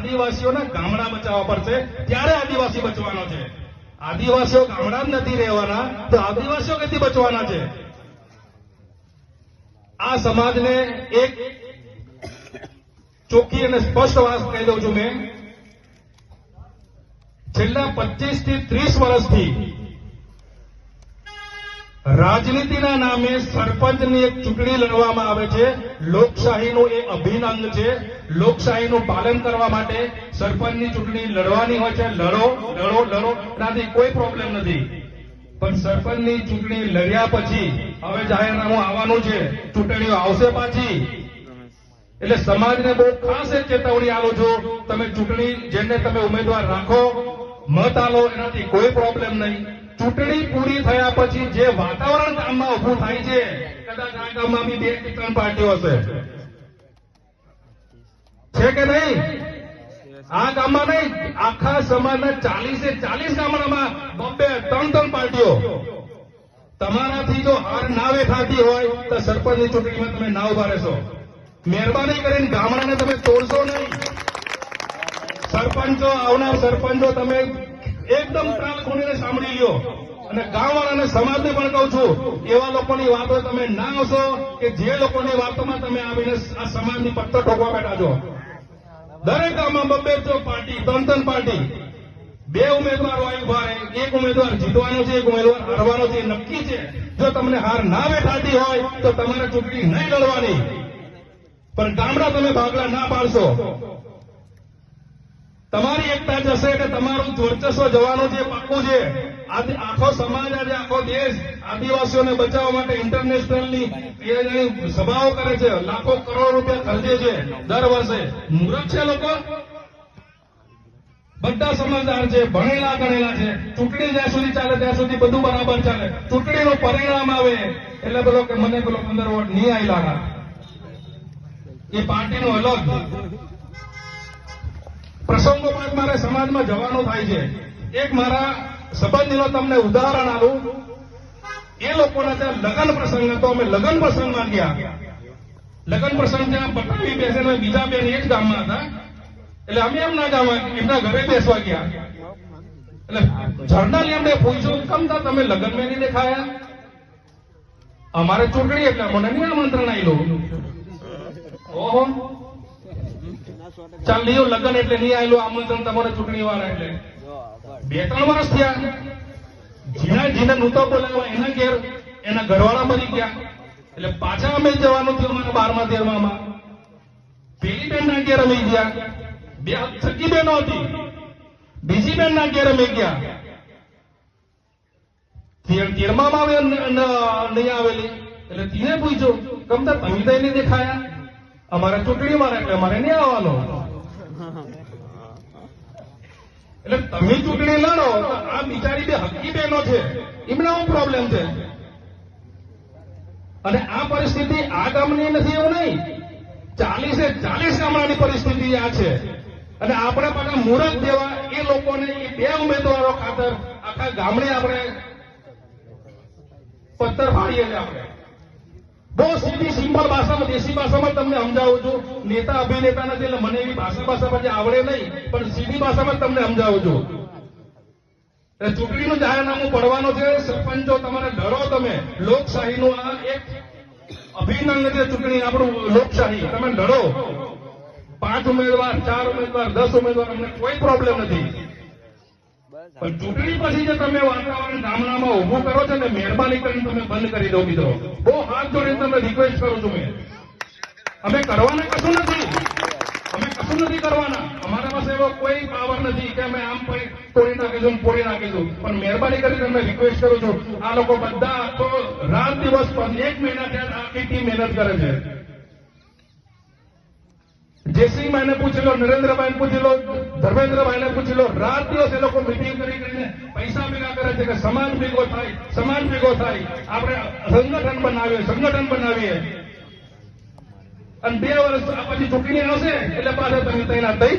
આદિવાસીઓના ગામડા બચાવવા પડશે. ત્યારે આદિવાસી બચવાનો છે. આદિવાસીઓ ગામડા નથી રહેવાના, તો આદિવાસીઓ ક્યાંથી બચવાના છે? આ સમાજને એક ચોખ્ખી અને સ્પષ્ટ વાત કહી દઉં છું મેં. છેલ્લા પચીસથી ત્રીસ વર્ષથી રાજનીતિના નામે સરપંચની એક ચૂંટણી લડવામાં આવે છે. લોકશાહીનું એ અભિન્ન અંગ છે. લોકશાહીનું પાલન કરવા માટે સરપંચની ચૂંટણી લડવાની હોય છે. લડો લડો લડો. એનાથી કોઈ પ્રોબ્લેમ નથી. પણ સરપંચની ચૂંટણી લડ્યા પછી હવે જાહેરનામું આવવાનું છે. ચૂંટણીઓ આવશે પાછી. એટલે સમાજને બહુ ખાસ એક ચેતવણી આલો છો. તમે ચૂંટણી જેને તમે ઉમેદવાર રાખો, મત આલો એનાથી કોઈ પ્રોબ્લેમ નહીં. ચૂંટણી પૂરી થયા પછી જે વાતાવરણ ગામમાં ઉભું થાય છે, કદાચ આ ગામમાં બી બે કે ત્રણ પાર્ટીઓ હશે. છે કે નહીં? આ ગામમાં નહીં, આખા સમાજના ચાલીસે ચાલીસ ગામડામાં બબ્બે ત્રણ ત્રણ પાર્ટીઓ. તમારાથી જો હાર નાવે થતી હોય, તો સરપંચની ચૂંટણીમાં તમે ના ઊભા રહેશો. મહેરબાની કરીને ગામડાને તમે તોડશો નહીં. સરપંચો આવનાર સરપંચો તમે એકદમ કાન ખોલીને સાંભળી લ્યો અને ગામવાળાને સમાજને પણ કહું છું, એવા લોકોની વાતો તમે ના આવશો કે જે લોકોની વાતોમાં તમે આવીને આ સમાજની પત્તર ઠોકવા બેઠા છો. દરેક ગામમાં બબ્બે જો પાર્ટી ત્રણ ત્રણ પાર્ટી. બે ઉમેદવારો આવી ઊભા રહે, એક ઉમેદવાર જીતવાનો છે, એક ઉમેદવાર હારવાનો છે નક્કી છે. જો તમને હાર ના બેઠાતી હોય, તો તમારે ચૂંટણી નહીં લડવાની. પણ ગામડા તમે ભાગલા ના પાડશો. તમારી એકતા જશે એટલે તમારું વર્ચસ્વ જવાનું જે પાકું છે આજે આખો સમાજ આજે, આખો દેશ આદિવાસીઓને બચાવવા માટે ઇન્ટરનેશનલની સભાઓ કરે છે. લાખો કરોડ રૂપિયા ખર્ચે છે દર વર્ષે. મૂર્ખ છે લોકો. બધા સમજદાર છે, ભણેલા ગણેલા છે. ચૂંટણી જ્યાં સુધી ચાલે, ત્યાં સુધી બધું બરાબર ચાલે. ચૂંટણીનું પરિણામ આવે. એટલે બોલો કે મને બોલો પંદર વોટ નહીં આવી લાગા એ પાર્ટીનું અલગ. પ્રસંગોપાત મારે સમાજમાં જવાનું થાય છે. એક મારા સંબંધીનો તમને ઉદાહરણ આપું. એ લોકોના ત્યાં લગ્ન પ્રસંગ હતો. અમે લગ્ન પ્રસંગમાં ગયા. લગ્ન પ્રસંગ ત્યાં પટાવી બેસે બીજા બેન એક ગામમાં હતા. એટલે અમે એમ ના જવા, એમના ઘરે બેસવા ગયા. એટલે જર્નલ એમને પૂછ્યું, કેમ તા તમે લગ્ન મેં નહીં દેખાયા? અમારે ચૂંટણી એટલે મને નહીં આમંત્રણ આવેલું ઓહો. ચાલ નહીં લગ્ન એટલે નહીં આવેલું આમંત્રણ તમારે ચૂંટણી વાળા એટલે. બે ત્રણ વર્ષ થયા જીના જીના નહોતો બોલાવ્યા એના ઘેર એના ઘરવાળા મરી ગયા. એટલે પાછા અમે જવાનું થયું અમારા બારમા તેરમામાં. પેલી બેન ના ઘેર અમે ગયા. બે સગી બેનો હતી. બીજી બેન ના ઘેર અમે ગયા. તેરમા ન- નહીં આવેલી. એટલે તીને પૂછ્યું કમતા તમે તો નહીં દેખાયા? અમારે ચૂંટણી મારે એટલે અમારે નહીં આવવાનો. એટલે તમે ચૂંટણી લડો તો આ બિચારી બે હકી બહેનો છે. એમને પ્રોબ્લેમ છે? અને આ પરિસ્થિતિ આ ગામની નથી એવું નહીં. ચાલીસે ચાલીસ ગામડાની પરિસ્થિતિ આ છે. અને આપણે પાછા મુહૂર્ત દેવા એ લોકોને એ બે ઉમેદવારો ખાતર આખા ગામડે આપણે પથ્થર ફાડીએ આપણે. સીધી સિમ્પલ ભાષામાં, દેશી ભાષામાં તમને સમજાવું છું. નેતા અભિનેતા નથી, એટલે મને એવી ભાષા ભાષા પછી આવડે નહીં, પણ સીધી ભાષામાં તમને સમજાવું છું. ચૂંટણીનું જાહેરનામું પડવાનું છે, સરપંચો, તમારે ડરો તમે. લોકશાહીનું આ એક અભિનંદન છે ચૂંટણી, આપણું લોકશાહી. તમે ડરો. પાંચ ઉમેદવાર, ચાર ઉમેદવાર, દસ ઉમેદવાર, અમને કોઈ પ્રોબ્લેમ નથી. પણ ચૂંટણી પછી જે તમે વાતાવરણ ગામડામાં ઉભું કરો છો ને મહેરબાની કરીને તમે બંધ કરી દો મિત્રો. બહુ હાથ જોડીને તમને રિક્વેસ્ટ કરું છું મેં. અમે કરવાના કશું નથી. અમે કશું નથી કરવાના. અમારા પાસે એવો કોઈ પાવર નથી કે અમે આમ પણ તોડી નાખીશું ફોડી નાખીશું. પણ મહેરબાની કરીને તમને રિક્વેસ્ટ કરું છું. આ લોકો બધા આખો રાત દિવસ પર એક મહિના ત્યાં આખી ટીમ મહેનત કરે છે. જયસિંહભાઈને પૂછી લો નરેન્દ્રભાઈને પૂછી લો ધર્મેન્દ્રભાઈને પૂછી લો રાત દિવસ એ લોકો મિટિંગ કરી કરીને પૈસા ભેગા કરે છે કે સમાજ ભેગો થાય સમાજ ભેગો થાય. આપણે સંગઠન બનાવીએ સંગઠન બનાવીએ. અને બે વર્ષ પછી ચૂંટણી આવશે, એટલે પાછા તમે તૈનાત થઈ.